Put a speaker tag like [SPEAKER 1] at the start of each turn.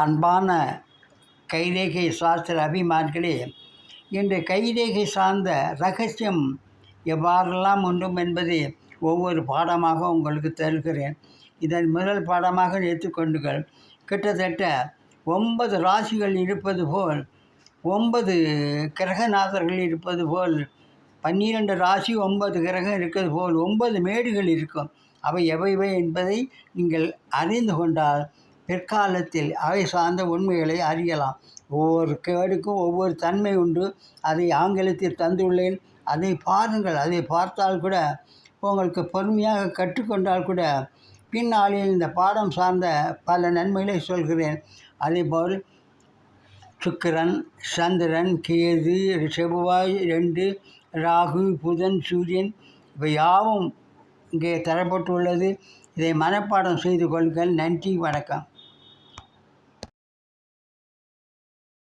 [SPEAKER 1] அன்பான கைரேகை சாஸ்திர அபிமான்களே இன்று கைரேகை சார்ந்த ரகசியம் எவ்வாறெல்லாம் உண்டும் என்பதை ஒவ்வொரு பாடமாக உங்களுக்கு தருகிறேன். இதன் முதல் பாடமாக எடுத்துக்கொண்டுகள் கிட்டத்தட்ட ஒன்பது ராசிகள் இருப்பது போல் ஒன்பது கிரகநாதர்கள் இருப்பது போல் பன்னிரண்டு ராசி ஒன்பது கிரகம் இருக்கிறது போல் ஒன்பது மேடுகள் இருக்கும். அவை எவைவை என்பதை நீங்கள் அறிந்து கொண்டால் பிற்காலத்தில் அவை சார்ந்த உண்மைகளை அறியலாம். ஒவ்வொரு கேடுக்கும் ஒவ்வொரு தன்மை உண்டு. அதை ஆங்கிலத்தில் தந்துள்ளேன். அதை பாருங்கள். அதை பார்த்தால் கூட உங்களுக்கு பொறுமையாக கற்றுக்கொண்டால் கூட பின்னாளில் இந்த பாடம் சார்ந்த பல நன்மைகளை சொல்கிறேன். அதேபோல் சுக்கிரன் சந்திரன் கேது செவ்வாய் ரெண்டு ராகு புதன் சூரியன் இவை யாவும் இங்கே தரப்பட்டுள்ளது. இதை மனப்பாடம் செய்து கொள்ளுங்கள். நன்றி வணக்கம்.